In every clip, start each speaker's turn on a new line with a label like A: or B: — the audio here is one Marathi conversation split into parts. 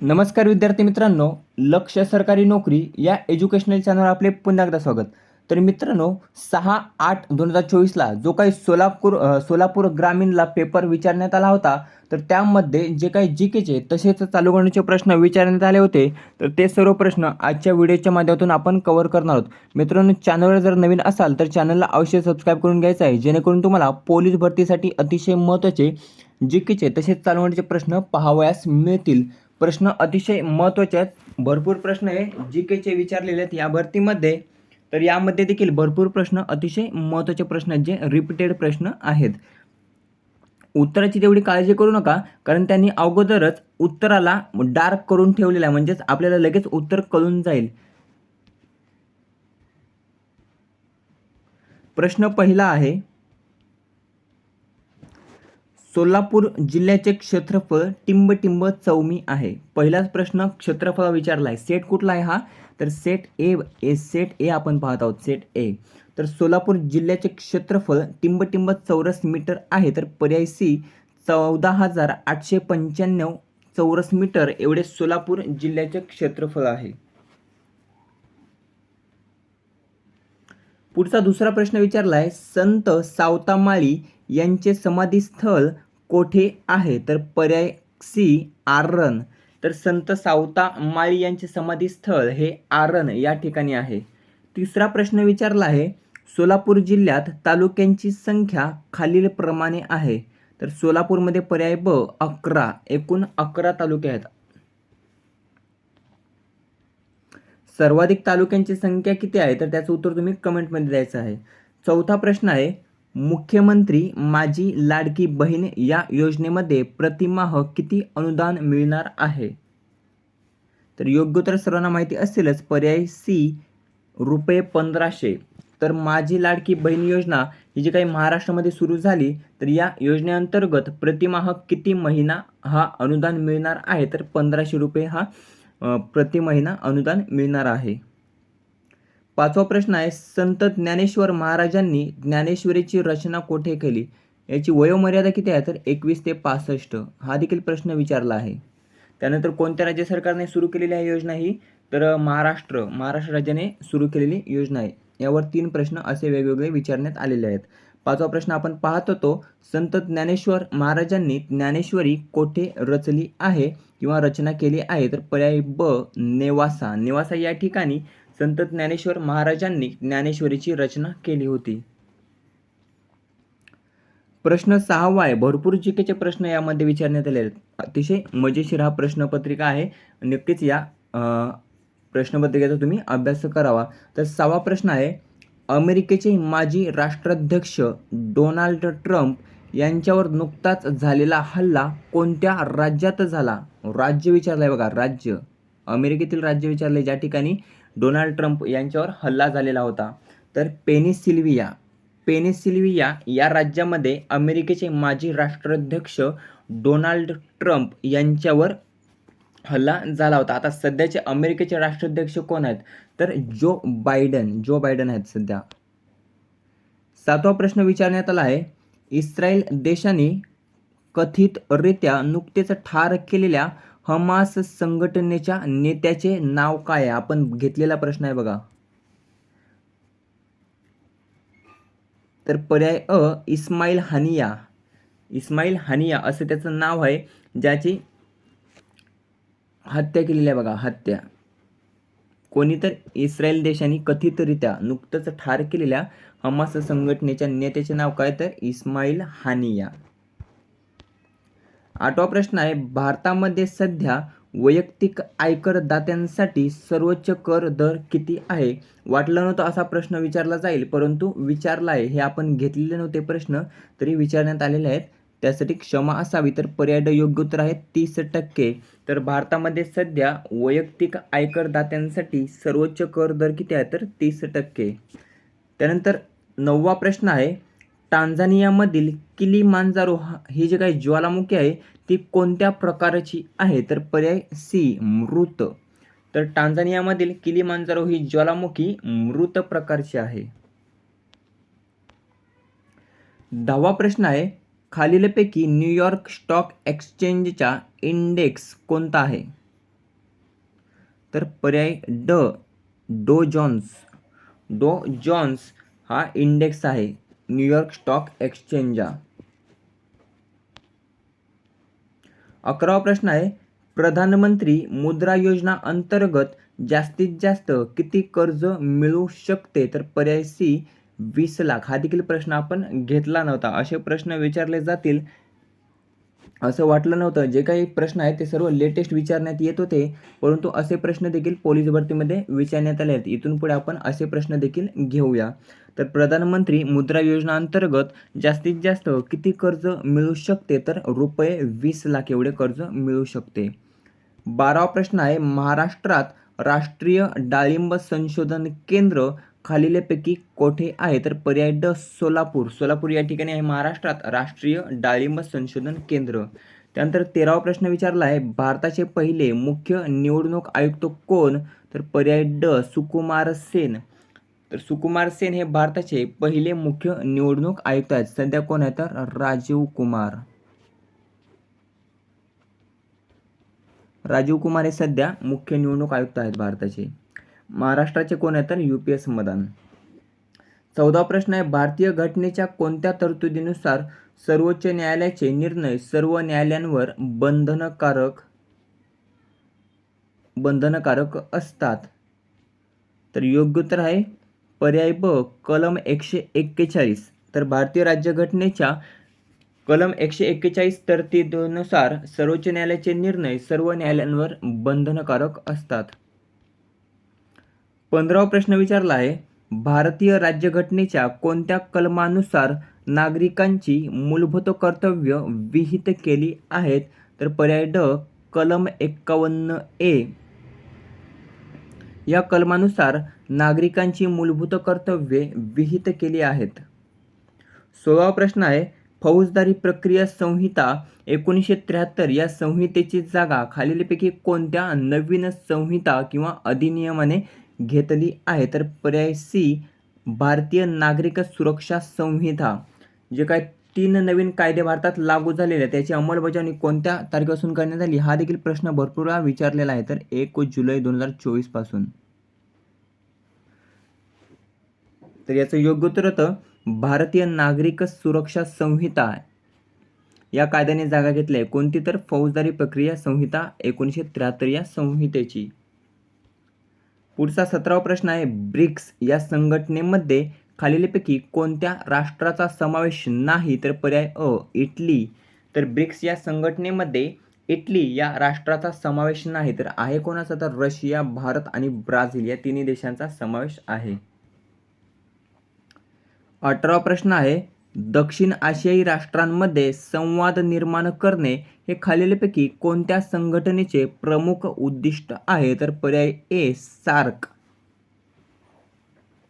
A: नमस्कार विद्यार्थी मित्रांनो लक्ष सरकारी नोकरी या एज्युकेशनल चॅनलवर आपले पुन्हा एकदा स्वागत. तर मित्रांनो सहा आठ दोन हजार चोवीसला जो काही सोलापूर सोलापूर ग्रामीणला पेपर विचारण्यात आला होता तर त्यामध्ये जे काही जी केचे तसेच चालू करण्याचे प्रश्न विचारण्यात आले होते तर ते सर्व प्रश्न आजच्या व्हिडिओच्या माध्यमातून आपण कव्हर करणार आहोत. मित्रांनो चॅनलवर जर नवीन असाल तर चॅनलला अवश्य सबस्क्राईब करून घ्यायचं आहे जेणेकरून तुम्हाला पोलीस भरतीसाठी अतिशय महत्त्वाचे जी केचे तसेच चालू करण्याचे प्रश्न पाहावयास मिळतील. प्रश्न अतिशय महत्त्वाचे आहेत. भरपूर प्रश्न हे जी केचे विचारलेले आहेत या भरतीमध्ये. तर यामध्ये देखील भरपूर प्रश्न अतिशय महत्त्वाचे प्रश्न आहेत जे रिपीटेड प्रश्न आहेत. उत्तराची तेवढी काळजी करू नका कारण त्यांनी अगोदरच उत्तराला डार्क करून ठेवलेलं आहे. म्हणजेच आपल्याला लगेच उत्तर कळून जाईल. प्रश्न पहिला आहे सोलापूर जिल्ह्याचे क्षेत्रफळ टिंबटिंब चौमी आहे. पहिलाच प्रश्न क्षेत्रफळ विचारला आहे सेट कुठला आहे हा? तर सेट ए ए सेट ए आपण पाहत आहोत. Set A. तर सोलापूर जिल्ह्याचे क्षेत्रफळ टिंबटिंब चौरस मीटर आहे. तर पर्याय सी चौदा हजार आठशे पंच्याण्णव चौरस मीटर एवढे सोलापूर जिल्ह्याचे क्षेत्रफळ आहे. पुढचा दुसरा प्रश्न विचारला आहे संत सावतामाळी यांचे समाधीस्थळ कोठे आहे? तर पर्याय सी आरण तर संत सावता माळी यांचे समाधीस्थळ हे आरण या ठिकाणी आहे. तिसरा प्रश्न विचारला आहे सोलापूर जिल्ह्यात तालुक्यांची संख्या खालीलप्रमाणे आहे? तर सोलापूरमध्ये पर्याय ब अकरा. एकूण अकरा तालुके आहेत. सर्वाधिक तालुक्यांची संख्या किती आहे? तर त्याचं उत्तर तुम्ही कमेंटमध्ये द्यायचं आहे. चौथा प्रश्न आहे मुख्यमंत्री माझी लाडकी बहीण या योजनेमध्ये प्रतिमाह किती अनुदान मिळणार आहे? तर योग्य उत्तर सर्वांना माहिती असेलच पर्याय सी रुपये पंधराशे. तर माझी लाडकी बहीण योजना ही जी काही महाराष्ट्रामध्ये सुरू झाली तर या योजनेअंतर्गत प्रतिमाह किती महिना हा अनुदान मिळणार आहे? तर पंधराशे रुपये हा प्रति महिना अनुदान मिळणार आहे. पाचवा प्रश्न आहे संत ज्ञानेश्वर महाराजांनी ज्ञानेश्वरीची रचना कोठे केली? याची वयोमर्यादा किती आहे? तर एकवीस ते पासष्ट. हा देखील प्रश्न विचारला आहे. त्यानंतर कोणत्या राज्य सरकारने सुरू केलेली आहे योजना ही? तर महाराष्ट्र. महाराष्ट्र राज्याने सुरू केलेली योजना आहे. यावर तीन प्रश्न असे वेगवेगळे विचारण्यात आलेले आहेत. पाचवा प्रश्न आपण पाहत होतो संत ज्ञानेश्वर महाराजांनी ज्ञानेश्वरी कोठे रचली आहे किंवा रचना केली आहे? तर पर्याय ब नेवासा. नेवासा या ठिकाणी संत ज्ञानेश्वर महाराजांनी ज्ञानेश्वरीची रचना केली होती. प्रश्न सहावा आहे भरपूर जिकेचे प्रश्न यामध्ये विचारण्यात आले आहेत. अतिशय मजेशीर हा प्रश्नपत्रिका आहे. नक्कीच या प्रश्नपत्रिकेचा तुम्ही अभ्यास करावा. तर सहावा प्रश्न आहे अमेरिकेचे माजी राष्ट्राध्यक्ष डोनाल्ड ट्रम्प यांच्यावर नुकताच झालेला हल्ला कोणत्या राज्यात झाला? राज्य विचारलंय बघा राज्य. अमेरिकेतील राज्य विचारले ज्या ठिकाणी डोनाल्ड ट्रम्प यांच्यावर हल्ला झालेला होता. तर पेनिसिल्विया पेनिसिल्विया या राज्यामध्ये अमेरिकेचे माजी राष्ट्राध्यक्ष डोनाल्ड ट्रम्प यांच्यावर हल्ला झाला होता. आता सध्याचे अमेरिकेचे राष्ट्राध्यक्ष कोण आहेत? तर जो बायडन जो बायडन आहेत सध्या. सातवा प्रश्न विचारण्यात आला आहे. इस्रायल देशाने कथितरित्या नुकतेच ठार केलेल्या हमास संघटनेच्या नेत्याचे नाव काय आहे? आपण घेतलेला प्रश्न आहे बघा. तर पर्याय अ इस्माईल हानिया. इस्माईल हानिया असं त्याचं नाव आहे ज्याची हत्या केलेली आहे बघा हत्या. कोणी तर इस्रायल देशाने कथितरित्या नुकतंच ठार केलेल्या हमास संघटनेच्या नेत्याचे नाव काय? तर इस्माईल हानिया. आठवा प्रश्न आहे भारतामध्ये सध्या वैयक्तिक आयकरदात्यांसाठी सर्वोच्च कर दर किती आहे? वाटलं नव्हतं असा प्रश्न विचारला जाईल परंतु विचारला आहे. हे आपण घेतलेले नव्हते प्रश्न तरी विचारण्यात आलेले आहेत. त्यासाठी क्षमा असावी तर पर्याय योग्य उत्तर आहे तीस टक्के. तर भारतामध्ये सध्या वैयक्तिक आयकरदात्यांसाठी सर्वोच्च कर दर किती आहे? तर तीस टक्के. त्यानंतर नववा प्रश्न आहे टांझानियामधील किली मांजारो ही जी काही ज्वालामुखी आहे ती कोणत्या प्रकारची आहे? तर पर्याय सी मृत. तर टांझानियामधील किलीमांजारो ही ज्वालामुखी मृत प्रकारची आहे. दहावा प्रश्न आहे खालीलपैकी न्यूयॉर्क स्टॉक एक्सचेंजचा इंडेक्स कोणता आहे? तर पर्याय ड डो जॉन्स. डो जॉन्स हा इंडेक्स आहे. न्यूयॉर्क स्टॉक एक्सचेंजा अकरावा प्रश्न आहे प्रधानमंत्री मुद्रा योजना अंतर्गत जास्तीत जास्त किती कर्ज मिळू शकते? तर पर्याय सी वीस लाख. हा देखील प्रश्न आपण घेतला नव्हता. असे प्रश्न विचारले जातील. असं वाटलं नव्हतं. जे काही प्रश्न आहेत ते सर्व लेटेस्ट विचारण्यात येत होते. परंतु असे प्रश्न देखील पोलीस भरतीमध्ये विचारण्यात आले आहेत. इथून पुढे आपण असे प्रश्न देखील घेऊया. तर प्रधानमंत्री मुद्रा योजना अंतर्गत जास्तीत जास्त किती कर्ज मिळू शकते? तर रुपये वीस लाख एवढे कर्ज मिळू शकते. बारावा प्रश्न आहे महाराष्ट्रात राष्ट्रीय डाळिंब संशोधन केंद्र खालीलपैकी कोठे आहे? तर पर्याय ड सोलापूर. सोलापूर या ठिकाणी आहे महाराष्ट्रात राष्ट्रीय डाळिंब संशोधन केंद्र. त्यानंतर तेरावा प्रश्न विचारला आहे भारताचे पहिले मुख्य निवडणूक आयुक्त कोण? तर पर्याय ड सुकुमार सेन. तर सुकुमार सेन हे भारताचे पहिले मुख्य निवडणूक आयुक्त आहेत. सध्या कोण आहे? तर राजीव कुमार. राजीव कुमार हे सध्या मुख्य निवडणूक आयुक्त आहेत भारताचे. महाराष्ट्राचे कोण आहेत तर यू पी एस मदान. चौदा प्रश्न आहे. भारतीय घटनेच्या कोणत्या तरतुदीनुसार सर्वोच्च न्यायालयाचे निर्णय सर्व न्यायालयांवर बंधनकारक बंधनकारक असतात? तर योग्य उत्तर आहे. पर्याय ब कलम एकशे एक्केचाळीस. तर भारतीय राज्यघटनेच्या कलम एकशे एक्केचाळीस तरतुदीनुसार सर्वोच्च न्यायालयाचे निर्णय सर्व न्यायालयांवर बंधनकारक असतात. पंधरावा प्रश्न विचारला आहे भारतीय राज्यघटनेच्या कोणत्या कलमानुसार नागरिकांची मूलभूत कर्तव्य विहित केली आहेत? तर पर्याय ड कलम एक्कावन्न ए. या कलमानुसार नागरिकांची मूलभूत कर्तव्ये विहित केली आहेत. सोळावा प्रश्न आहे फौजदारी प्रक्रिया संहिता एकोणीसशे त्र्याहत्तर या संहितेची जागा खालीलपैकी कोणत्या नवीन संहिता किंवा अधिनियमाने घेतली आहे. तर पर्याय सी भारतीय नागरिक सुरक्षा संहिता जे काय तीन नवीन कायदे भारतात लागू झालेले आहेत त्याची अंमलबजावणी कोणत्या तारखेपासून करण्यात आली हा देखील प्रश्न भरपूर वेळा विचारलेला आहे. तर एक जुलै दोन हजार चोवीसपासून तर याचं योग्य उत्तर होतं भारतीय नागरिक सुरक्षा संहिता. या कायद्याने जागा घेतली आहे. कोणती तर फौजदारी प्रक्रिया संहिता एकोणीसशे त्र्याहत्तर या संहितेची. पुढचा सतरावा प्रश्न आहे ब्रिक्स या संघटनेमध्ये खालीलपैकी कोणत्या राष्ट्राचा समावेश नाही तर पर्याय अ इटली. तर ब्रिक्स या संघटनेमध्ये इटली या राष्ट्राचा समावेश नाही तर आहे कोणाचा तर रशिया भारत आणि ब्राझील या तिन्ही देशांचा समावेश आहे. अठरावा प्रश्न आहे दक्षिण आशियाई राष्ट्रांमध्ये संवाद निर्माण करणे हे खालीलपैकी कोणत्या संघटनेचे प्रमुख उद्दिष्ट आहे? तर पर्याय ए सार्क.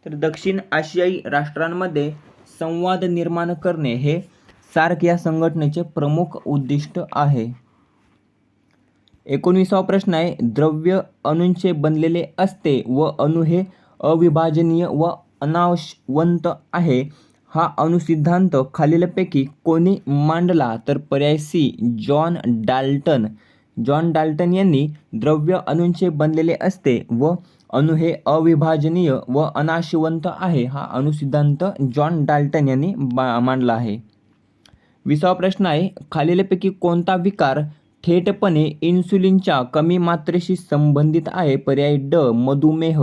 A: तर दक्षिण आशियाई राष्ट्रांमध्ये संवाद निर्माण करणे हे सार्क या संघटनेचे प्रमुख उद्दिष्ट आहे. एकोणविसावा प्रश्न आहे द्रव्य अणूंचे बनलेले असते व अणु हे अविभाजनीय व अनावशवंत आहे. हा अणुसिद्धांत खालीलपैकी कोणी मांडला तर पर्याय C John Dalton. John Dalton यांनी द्रव्य अणूंचे बनलेले असते व अणु हे अविभाजनीय व अनाशिवंत आहे हा अणुसिद्धांत जॉन डाल्टन यांनी बा मांडला आहे. विसावा प्रश्न आहे खालीलपैकी कोणता विकार थेटपणे इन्सुलिनच्या कमी मात्रेशी संबंधित आहे? पर्याय ड मधुमेह.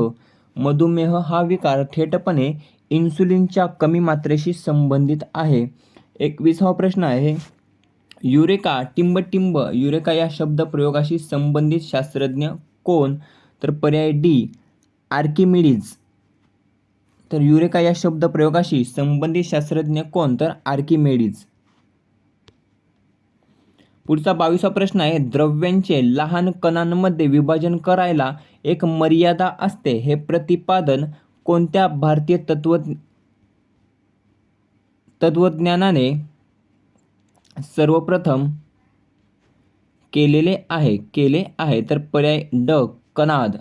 A: मधुमेह हा विकार थेटपणे इन्सुलिनच्या कमी मात्रेशी संबंधित आहे. एकविसावा प्रश्न आहे युरेका टिंबटिंब युरेका या शब्द प्रयोगाशी संबंधित शास्त्रज्ञ कोण? तर पर्याय डी आर्किमिडीज. तर युरेका या शब्द प्रयोगाशी संबंधित शास्त्रज्ञ कोण? तर आर्किमेडीज. पुढचा बावीसा प्रश्न आहे द्रव्यांचे लहान कणांमध्ये विभाजन करायला एक मर्यादा असते हे प्रतिपादन कोणत्या भारतीय तत्व तत्वज्ञानाने सर्वप्रथम केलेले आहे केले आहे? तर पर्याय ड कनाद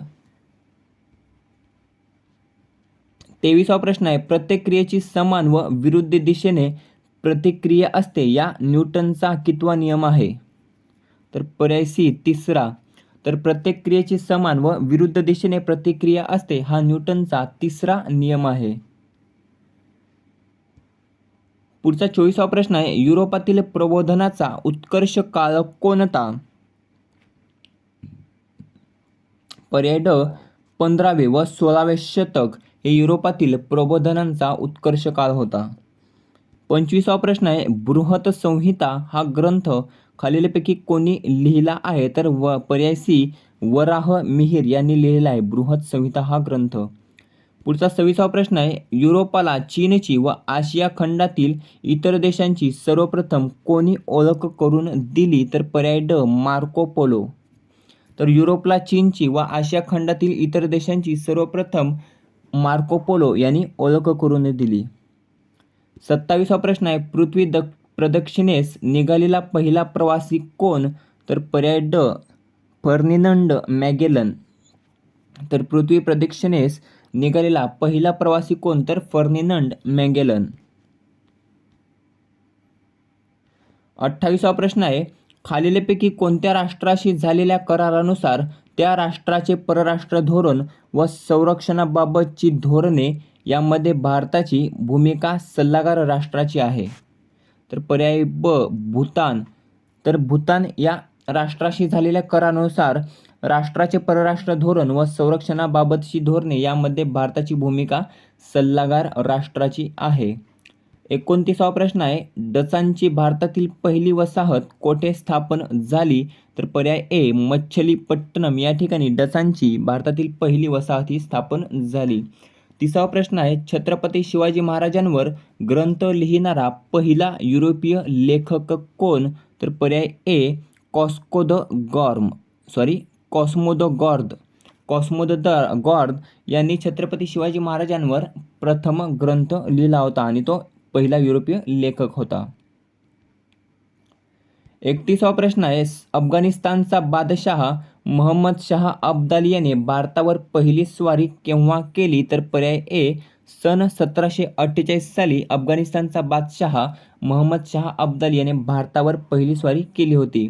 A: तेविसावा प्रश्न आहे प्रत्येक क्रियेची समान व विरुद्ध दिशेने प्रतिक्रिया असते या न्यूटनचा कितवा नियम आहे? तर पर्याय सी तिसरा. तर प्रत्येक क्रियेची समान व विरुद्ध दिशेने प्रतिक्रिया असते हा न्यूटनचा तिसरा नियम आहे. पुढचा चोवीसावा प्रश्न आहे युरोपातील प्रबोधनाचा उत्कर्ष काळ कोणता? पर्याय ड पंधरावे व सोळावे शतक हे युरोपातील प्रबोधनांचा उत्कर्ष काळ होता. पंचवीसावा प्रश्न आहे बृहत संहिता हा ग्रंथ खालीलपैकी कोणी लिहिला आहे तर व पर्याय सी वराह मिहिर यांनी लिहिलेला आहे. बृहत संहिता हा ग्रंथ. पुढचा सव्वीसावा प्रश्न आहे युरोपाला चीनची व आशिया खंडातील इतर देशांची सर्वप्रथम कोणी ओळख करून दिली तर पर्याय ड मार्को पोलो. तर युरोपला चीनची व आशिया खंडातील इतर देशांची सर्वप्रथम मार्को पोलो यांनी ओळख करून दिली. सत्तावीसावा प्रश्न आहे पृथ्वी द प्रदक्षिणेस निघालेला पहिला प्रवासी कोण? तर पर्याय ड. फर्निनंड मॅगेलन. तर पृथ्वी प्रदक्षिणेस निघालेला पहिला प्रवासी कोण? तर फर्निनंड मॅगेलन. अठ्ठावीसावा प्रश्न आहे. खालीलपैकी कोणत्या राष्ट्राशी झालेल्या करारानुसार त्या राष्ट्राचे परराष्ट्र धोरण व संरक्षणाबाबतची धोरणे यामध्ये भारताची भूमिका सल्लागार राष्ट्राची आहे? तर पर्याय ब भूतान. तर भूतान या राष्ट्राशी झालेल्या करानुसार राष्ट्राचे परराष्ट्र धोरण व संरक्षणाबाबतची धोरणे यामध्ये भारताची भूमिका सल्लागार राष्ट्राची आहे. एकोणतीसावा प्रश्न आहे डचांची भारतातील पहिली वसाहत कोठे स्थापन झाली? तर पर्याय ए मच्छलीपट्टणम. या ठिकाणी डचांची भारतातील पहिली वसाहत ही स्थापन झाली. तिसरा प्रश्न आहे छत्रपती शिवाजी महाराजांवर ग्रंथ लिहिणारा पहिला युरोपीय लेखक कोण? तर पर्याय A Cosco de Gorm sorry Cosmo de Guarda Cosmo de Guarda यांनी छत्रपती शिवाजी महाराजांवर प्रथम ग्रंथ लिहिला होता आणि तो पहिला युरोपीय लेखक होता. एकतीसावा प्रश्न आहे अफगाणिस्तानचा बादशाह महम्मद शाह अब्दाली याने भारतावर पहिली स्वारी केव्हा केली तर पर्याय ए सन सतराशे अठ्ठेचाळीस साली अफगाणिस्तानचा बादशाह महम्मद शाह अब्दाली याने भारतावर पहिली स्वारी केली होती.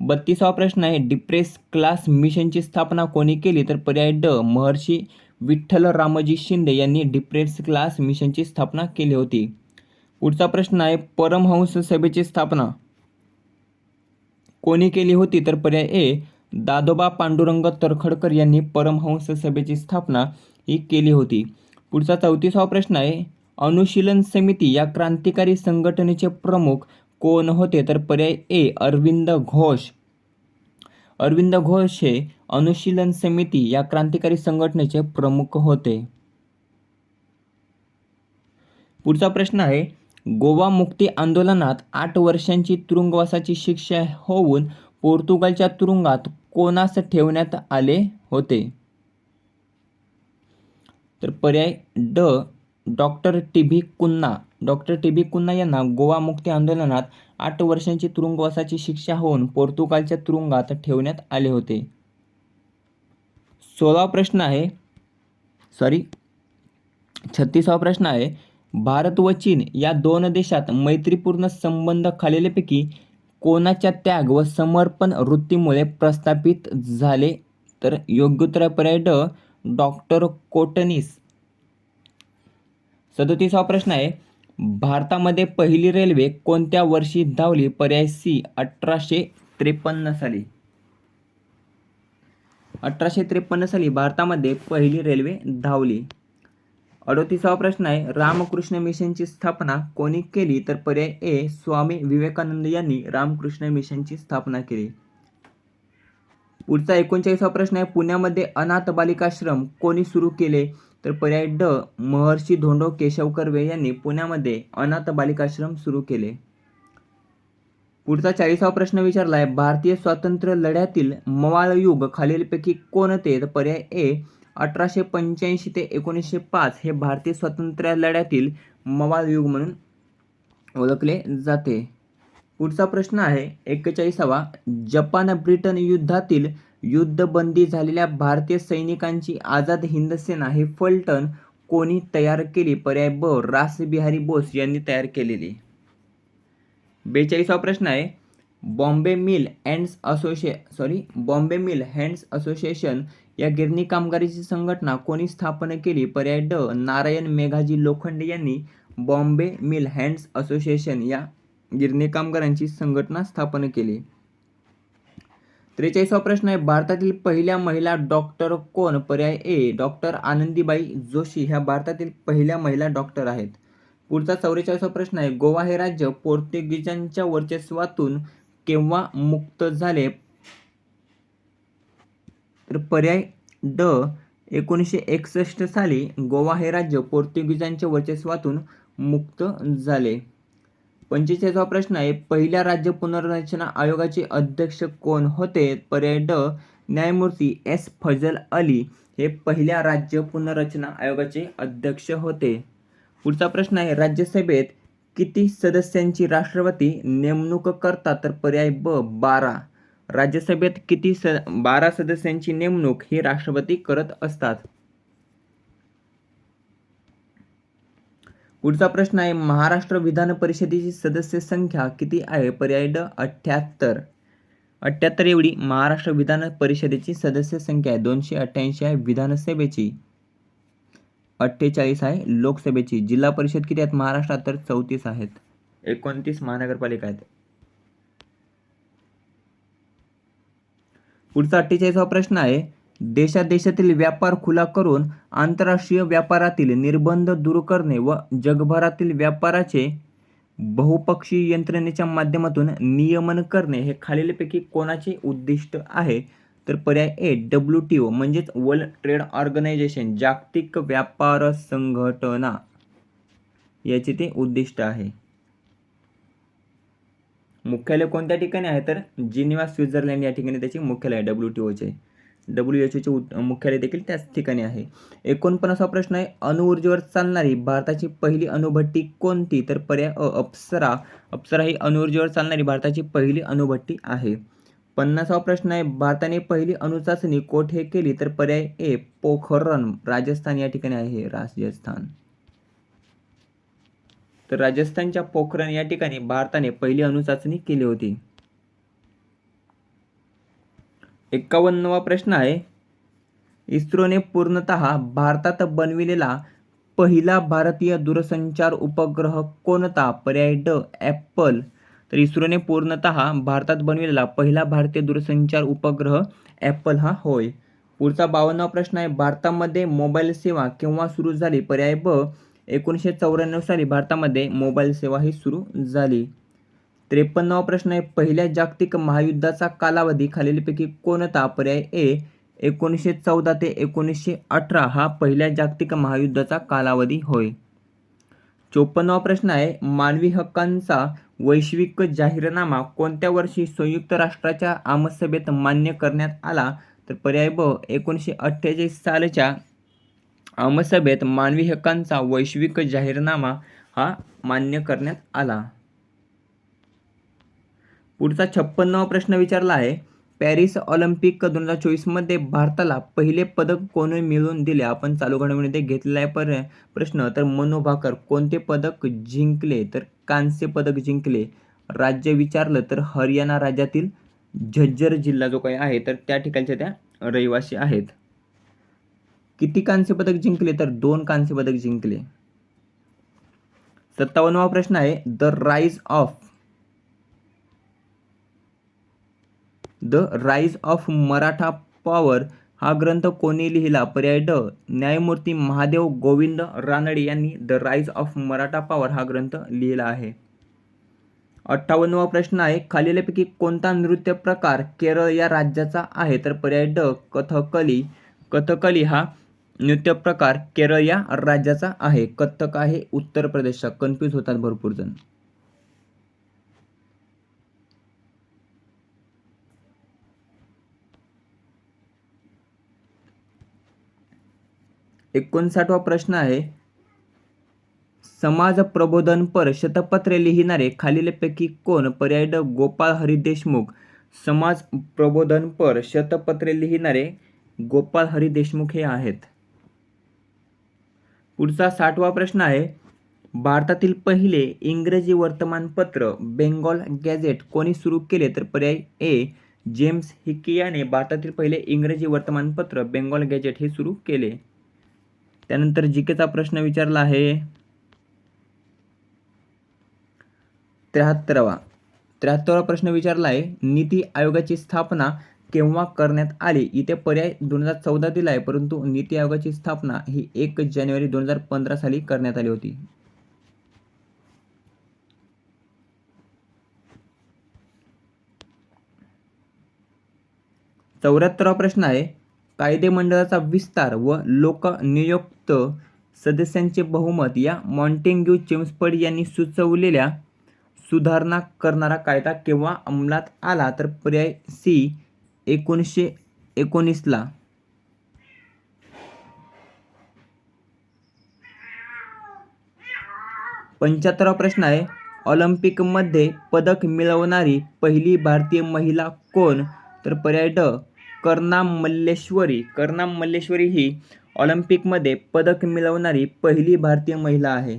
A: बत्तीसावा प्रश्न आहे डिप्रेस क्लास मिशनची स्थापना कोणी केली तर पर्याय ड महर्षी विठ्ठल रामजी शिंदे यांनी डिप्रेस क्लास मिशनची स्थापना केली होती. पुढचा प्रश्न आहे परमहंस सभेची स्थापना कोणी केली होती तर पर्याय ए दादोबा पांडुरंग तरखडकर यांनी परमहंस सभेची स्थापना ही केली होती. पुढचा चौतीसावा प्रश्न आहे अनुशीलन समिती या क्रांतिकारी संघटनेचे प्रमुख कोण होते? तर पर्याय ए अरविंद घोष. अरविंद घोष हे अनुशीलन समिती या क्रांतिकारी संघटनेचे प्रमुख होते. पुढचा प्रश्न आहे गोवा मुक्ती आंदोलनात आठ वर्षांची तुरुंगवासाची शिक्षा होऊन पोर्तुगालच्या तुरुंगात कोणास ठेवण्यात आले होते? तर पर्याय ड doctor T. B. Cunha. Doctor T. B. Cunha यांना गोवा मुक्ती आंदोलनात आठ वर्षांची तुरुंगवासाची शिक्षा होऊन पोर्तुगालच्या तुरुंगात ठेवण्यात आले होते. सोळा प्रश्न आहे सॉरी छत्तीसावा प्रश्न आहे भारत व चीन या दोन देशात मैत्रीपूर्ण संबंध खालीलपैकी कोणाच्या त्याग व समर्पण वृत्तीमुळे प्रस्थापित झाले तर योग्योत्तर पर्याय ड डॉक्टर कोटनीस. सदोतीसावा प्रश्न आहे भारतामध्ये पहिली रेल्वे कोणत्या वर्षी धावली? पर्याय सी अठराशे त्रेपन्न साली. अठराशे त्रेपन्न साली भारतामध्ये पहिली रेल्वे धावली. अडोतीसावा प्रश्न आहे रामकृष्ण मिशनची स्थापना कोणी केली? तर पर्याय ए स्वामी विवेकानंद यांनी रामकृष्ण मिशनची स्थापना केली. पुढचा एकोणचाळीसावा प्रश्न आहे पुण्यामध्ये अनाथ बालिकाश्रम कोणी सुरू केले? तर पर्याय ड महर्षी धोंडो केशव कर्वे यांनी पुण्यामध्ये अनाथ बालिकाश्रम सुरू केले. पुढचा चाळीसावा प्रश्न विचारला आहे भारतीय स्वातंत्र्य लढ्यातील मवाळ युग खालीलपैकी कोणते? तर पर्याय ए अठराशे पंच्याऐंशी ते एकोणीसशे पाच हे भारतीय स्वातंत्र्य लढ्यातील मवाळ युग म्हणून ओळखले जाते. पुढचा प्रश्न आहे एक्केचाळीसावा. जपान ब्रिटन युद्धातील युद्धबंदी झालेल्या भारतीय सैनिकांची आझाद हिंद सेना हे फलटण कोणी तयार केली? पर्याय ब. रासबिहारी बोस यांनी तयार केलेली. बेचाळीसावा प्रश्न आहे Bombay mill hands association sorry Bombay mill hands association या गिरणी कामगारीची संघटना कोणी स्थापन केली? पर्याय ड. नारायण मेघाजी लोखंडे यांनी बॉम्बे मिल हँड्स असोसिएशन या गिरणी कामगारांची संघटना स्थापन केली. त्रेचाळीसवा प्रश्न आहे. भारतातील पहिल्या महिला डॉक्टर कोण? पर्याय ए. डॉक्टर आनंदीबाई जोशी. ह्या भारतातील पहिल्या महिला डॉक्टर आहेत. पुढचा चौवेचाळीसवा प्रश्न आहे. गोवा हे राज्य पोर्तुगीजांच्या वर्चस्वातून केव्हा मुक्त झाले? तर पर्याय ड एकोणीसशे एकसष्ट साली गोवा हे राज्य पोर्तुगीजांच्या वर्चस्वातून मुक्त झाले. पंचेचाळीसवा प्रश्न आहे पहिल्या राज्य पुनर्रचना आयोगाचे अध्यक्ष कोण होते? पर्याय ड न्यायमूर्ती एस. फजल अली हे पहिल्या राज्य पुनर्रचना आयोगाचे अध्यक्ष होते. पुढचा प्रश्न आहे राज्यसभेत किती सदस्यांची राष्ट्रपती नेमणूक करतात? तर पर्याय ब बारा. राज्यसभेत किती स बारा सदस्यांची नेमणूक ही राष्ट्रपती करत असतात? पुढचा प्रश्न आहे महाराष्ट्र विधान परिषदेची सदस्य संख्या किती आहे? पर्याय ड अठ्ठ्याहत्तर. अठ्ठ्याहत्तर एवढी महाराष्ट्र विधान परिषदेची सदस्य संख्या आहे. दोनशे अठ्ठ्याऐंशी आहे विधानसभेची. अठ्ठेचाळीस आहे लोकसभेची. जिल्हा परिषद किती आहेत? महाराष्ट्रात तर चौतीस आहेत. एकोणतीस महानगरपालिका आहेत. पुढचा अठ्ठेचाळीसवा प्रश्न आहे देशादेशातील व्यापार खुला करून आंतरराष्ट्रीय व्यापारातील निर्बंध दूर करणे व जगभरातील व्यापाराचे बहुपक्षीय यंत्रणेच्या माध्यमातून नियमन करणे हे खालीलपैकी कोणाचे उद्दिष्ट आहे? तर पर्याय ए डब्ल्यू टी ओ म्हणजेच वर्ल्ड ट्रेड ऑर्गनायझेशन जागतिक व्यापार संघटना. याचे ते उद्दिष्ट आहे. मुख्यालय कोणत्या ठिकाणी आहे? तर जिनिवा स्वित्झर्लंड या ठिकाणी त्याचे मुख्यालय आहे डब्ल्यू टी ओचे डब्ल्यू एच ओचे मुख्यालय देखील त्याच ठिकाणी आहे. एकोणपन्नासवा प्रश्न आहे अणुऊर्जेवर चालणारी भारताची पहिली अणुभट्टी कोणती? तर पर्याय अ अप्सरा. अप्सरा ही अणुऊर्जेवर चालणारी भारताची पहिली अणुभट्टी आहे. पन्नासावा प्रश्न आहे भारताने पहिली अणुचाचणी कोठे केली? तर पर्याय ए पोखरण. राजस्थान या ठिकाणी आहे राजस्थान. तर राजस्थानच्या पोखरण या ठिकाणी भारताने पहिली अणुचाचणी केली होती. एक्कावन्नवा प्रश्न आहे. इस्रोने पूर्णतः भारतात बनविलेला पहिला भारतीय दूरसंचार उपग्रह कोणता? पर्याय ड ॲपल. तर इस्रोने पूर्णतः भारतात बनविलेला पहिला भारतीय दूरसंचार उपग्रह ॲपल हा होय. पुढचा बावन्नवा प्रश्न आहे भारतामध्ये मोबाईल सेवा केव्हा सुरू झाली? पर्याय ब एकोणीसशे चौऱ्याण्णव साली भारतामध्ये मोबाईल सेवा ही सुरू झाली. त्रेपन्नावा प्रश्न आहे पहिल्या जागतिक महायुद्धाचा कालावधी खालीलपैकी कोणता? पर्याय ए एकोणीसशे चौदा ते एकोणीसशे अठरा हा पहिल्या जागतिक महायुद्धाचा कालावधी होय. चोपन्नावा प्रश्न आहे मानवी हक्कांचा वैश्विक जाहीरनामा कोणत्या वर्षी संयुक्त राष्ट्राच्या आमसभेत मान्य करण्यात आला? तर पर्याय ब एकोणीसशे अठ्ठेचाळीस सालच्या आमसभेत मानवी हक्कांचा वैश्विक जाहीरनामा हा मान्य करण्यात आला. पुढचा छप्पन्नावा प्रश्न विचारला आहे. पॅरिस ऑलिम्पिक दोन हजार चोवीसमध्ये भारताला पहिले पदक कोणी मिळवून दिले? आपण चालू घडामोडीमध्ये घेतलेला आहे पर प्रश्न. तर मनोभाकर कोणते पदक जिंकले? तर कांस्य पदक जिंकले. राज्य विचारलं तर हरियाणा राज्यातील झज्जर जिल्हा जो काही आहे तर त्या ठिकाणच्या त्या रहिवासी आहेत. किती कांस्य पदक जिंकले तर दोन कांस्य पदक जिंकले? सत्तावन्नवा प्रश्न आहे the rise of the rise of Maratha power हा ग्रंथ कोणी लिहिला? पर्याय ड न्यायमूर्ती महादेव गोविंद रानडे यांनी the rise of Maratha power हा ग्रंथ लिहिला आहे. अठ्ठावन्नवा प्रश्न आहे खालीलपैकी कोणता नृत्य प्रकार केरळ या राज्याचा आहे? तर पर्याय ड कथकली. कथकली हा नृत्य प्रकार केरळ या राज्याचा आहे. कथ्थक आहे उत्तर प्रदेशचा. कन्फ्यूज होतात भरपूर जण. एकोणसाठवा प्रश्न आहे. समाज प्रबोधनपर शतपत्रे लिहिणारे खालीलपैकी कोण? पर्याय ड. गोपाळ हरी देशमुख. समाज प्रबोधनपर शतपत्रे लिहिणारे गोपाळ हरी देशमुख हे आहेत. पुढचा साठवा प्रश्न आहे. भारतातील पहिले इंग्रजी वर्तमानपत्र बेंगॉल गॅझेट कोणी सुरू केले? तर पर्याय ए जेम्स हिकी याने भारतातील पहिले इंग्रजी वर्तमानपत्र बेंगॉल गॅझेट हे सुरू केले. त्यानंतर जिकेचा प्रश्न विचारला आहे. त्र्याहत्तरावा. त्र्याहत्तरावा प्रश्न विचारला आहे. नीती आयोगाची स्थापना केव्हा करण्यात आली? इथे पर्याय दोन हजार चौदा दिला आहे परंतु नीती आयोगाची स्थापना ही एक जानेवारी दोन हजार पंधरा साली करण्यात आली होती. चौऱ्याहत्तरावा प्रश्न आहे. कायदेमंडळाचा विस्तार व लोकनियुक्त सदस्यांचे बहुमत या मॉन्टेंग्यू चेम्सफर्ड यांनी सुचवलेल्या सुधारणा करणारा कायदा केव्हा अंमलात आला? तर पर्याय सी एकोणीसशे एकोणीसला पंच्याहत्तरावा प्रश्न आहे ऑलिम्पिकमध्ये पदक मिळवणारी पहिली भारतीय महिला कोण? तर पर्याय ड कर्णा मल्लेश्वरी. कर्णा मल्लेश्वरी ही ऑलिम्पिकमध्ये पदक मिळवणारी पहिली भारतीय महिला आहे.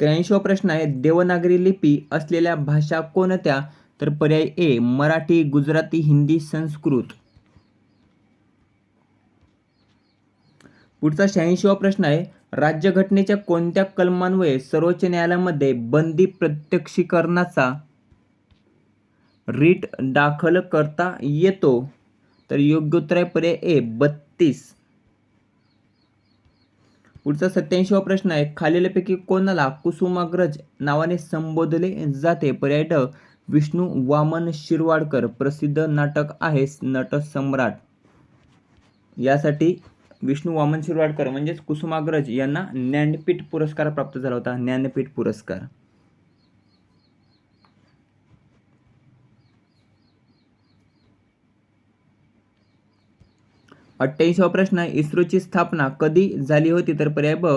A: त्र्याऐंशीवा प्रश्न आहे देवनागरी लिपी असलेल्या भाषा कोणत्या? तर पर्याय ए मराठी गुजराती हिंदी संस्कृत. पुढचा शहाऐंशीवा प्रश्न आहे राज्यघटनेच्या कोणत्या कलमांमुळे सर्वोच्च न्यायालयामध्ये बंदी प्रत्यक्षीकरणाचा रीट दाखल करता येतो? तर योग्य उत्तर आहे पर्याय ए बत्तीस. पुढचा सत्याऐंशीवा प्रश्न आहे खालीलपैकी कोणाला कुसुमाग्रज नावाने संबोधले जाते? पर्यटक विष्णू वामन शिरवाडकर प्रसिद्ध नाटक आहे नट सम्राट. यासाठी विष्णू वामन शिरवाडकर म्हणजेच कुसुमाग्रज यांना ज्ञानपीठ पुरस्कार प्राप्त झाला होता. ज्ञानपीठ पुरस्कार. अठ्ठ्याऐंशीवा प्रश्न इस्रोची स्थापना कधी झाली होती? तर पर्याय ब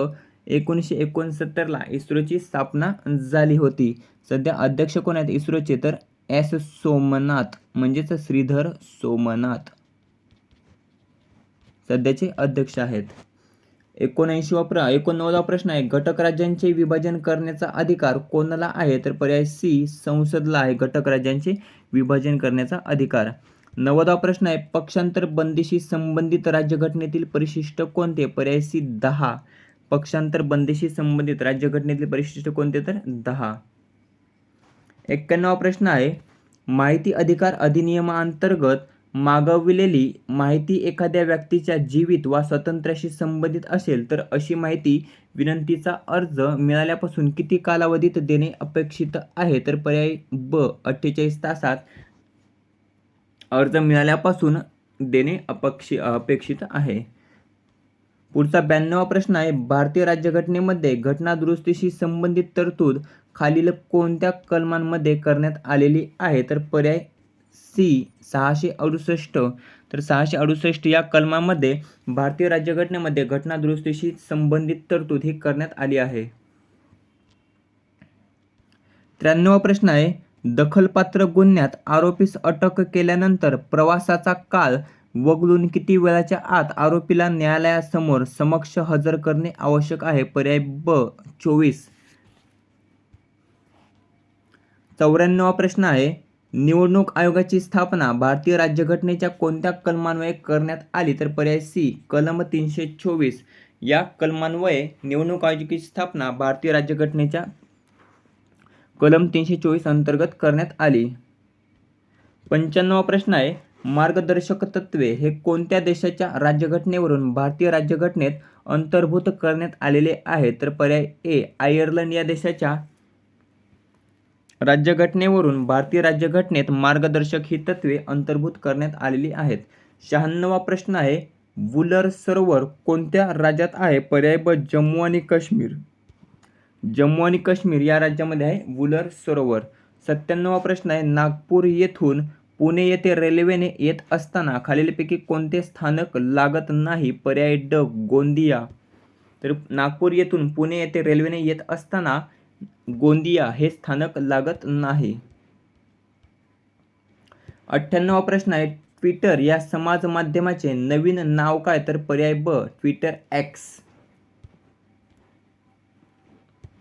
A: एकोणीसशे एकोणसत्तरला इस्रोची स्थापना झाली होती. सध्या अध्यक्ष कोण आहेत इस्रोचे? तर एस सोमनाथ म्हणजेच श्रीधर सोमनाथ. सध्याचे अध्यक्ष आहेत. एकोणऐंशीवा प्र एकोणनव्वदवा प्रश्न आहे घटक राज्यांचे विभाजन करण्याचा अधिकार कोणाला आहे? तर पर्याय सी संसदला आहे घटक राज्यांचे विभाजन करण्याचा अधिकार. नव्वदवा प्रश्न आहे पक्षांतर बंदीशी संबंधित राज्यघटनेतील परिशिष्ट कोणते? पर्याय सी दहा. पक्षांतर बंदीशी संबंधित राज्यघटनेतील परिशिष्ट कोणते? तर दहा. एक्क्याण्णवा प्रश्न आहे माहिती अधिकार अधिनियमांतर्गत मागविलेली माहिती एखाद्या व्यक्तीच्या जीवित वा स्वातंत्र्याशी संबंधित असेल तर अशी माहिती विनंतीचा अर्ज मिळाल्यापासून किती कालावधीत देणे अपेक्षित आहे? तर पर्याय ब अठ्ठेचाळीस तासात अर्ज मिळाल्यापासून देणे अपेक्षि अपेक्षित आहे. पुढचा ब्याण्णवा प्रश्न आहे भारतीय राज्यघटनेमध्ये घटना दुरुस्तीशी संबंधित तरतूद खालील कोणत्या कलमांमध्ये करण्यात आलेली आहे? तर पर्याय सी सहाशे अडुसष्ट. तर सहाशे अडुसष्ट या कलमामध्ये भारतीय राज्यघटनेमध्ये घटना दुरुस्तीशी संबंधित तरतूद ही करण्यात आली आहे. त्र्याण्णवा प्रश्न आहे दखलपात्र गुन्ह्यात आरोपीस अटक केल्यानंतर प्रवासाचा काळ वगळून किती वेळाच्या आत आरोपीला न्यायालयासमोर समक्ष हजर करणे आवश्यक आहे? पर्याय ब चोवीस. चौऱ्याण्णवा प्रश्न आहे. निवडणूक आयोगाची स्थापना भारतीय राज्यघटनेच्या कोणत्या कलमान्वये करण्यात आली? तर पर्याय सी कलम तीनशे चोवीस. या कलमान्वये निवडणूक आयोगाची स्थापना भारतीय राज्यघटनेच्या कलम तीनशे चोवीस अंतर्गत करण्यात आली. पंच्याण्णवा प्रश्न आहे मार्गदर्शक तत्त्वे हे कोणत्या देशाच्या राज्यघटनेवरून भारतीय राज्यघटनेत अंतर्भूत करण्यात आलेले आहे तर पर्याय ए आयर्लंड या देशाच्या राज्यघटनेवरून भारतीय राज्यघटनेत मार्गदर्शक ही तत्त्वे अंतर्भूत करण्यात आलेली आहेत. शहाण्णवा प्रश्न आहे वुलर सरोवर कोणत्या राज्यात आहे? पर्याय ब जम्मू आणि काश्मीर. जम्मू आणि काश्मीर या राज्यामध्ये आहे वुलर सरोवर. सत्त्याण्णवा प्रश्न आहे नागपूर येथून पुणे येथे रेल्वेने येत असताना खालीलपैकी कोणते स्थानक लागत नाही? पर्याय ड गोंदिया. तर नागपूर येथून पुणे येथे रेल्वेने येत असताना गोंदिया हे स्थानक लागत नाही. अठ्ठ्याण्णवा प्रश्न आहे ट्विटर या समाज माध्यमाचे नवीन नाव काय? तर पर्याय ब ट्विटर एक्स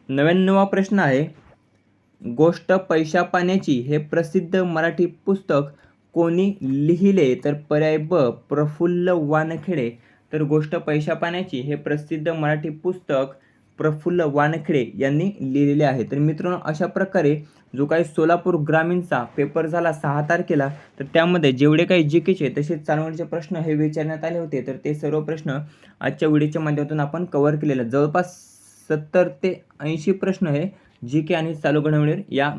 A: नव्याण्णवा प्रश्न आहे. गोष्ट पैशा पाण्याची हे प्रसिद्ध मराठी पुस्तक कोणी लिहिले? तर पर्याय ब. प्रफुल्ल वानखेडे. तर गोष्ट पैशा पाण्याची हे प्रसिद्ध मराठी पुस्तक प्रफुल्ल वानखेडे यांनी लिहिलेले आहे. तर मित्रांनो अशा प्रकारे जो काही सोलापूर ग्रामीणचा पेपर झाला सहा तारखेला तर त्यामध्ये जेवढे काही जी केचे तसेच चालवणीचे प्रश्न हे विचारण्यात आले होते. तर ते सर्व प्रश्न आजच्या व्हिडिओच्या माध्यमातून आपण कव्हर केलेले. जवळपास सत्तर ते ऐंशी प्रश्न हे जी के आणि चालू घडामोडीवर या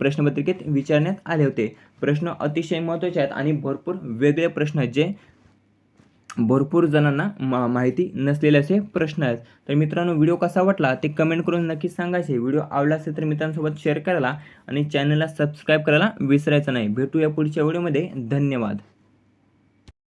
A: प्रश्नपत्रिकेत विचारण्यात आले होते. प्रश्न अतिशय महत्त्वाचे आहेत आणि भरपूर वेगळे प्रश्न आहेत जे भरपूर जणांना मा माहिती नसलेले असे प्रश्न आहेत. तर मित्रांनो व्हिडिओ कसा वाटला ते कमेंट करून नक्की सांगायचे. व्हिडिओ आवडला असेल तर मित्रांसोबत शेअर करायला आणि चॅनलला सबस्क्राईब करायला विसरायचं नाही. भेटूया पुढच्या व्हिडिओमध्ये. धन्यवाद.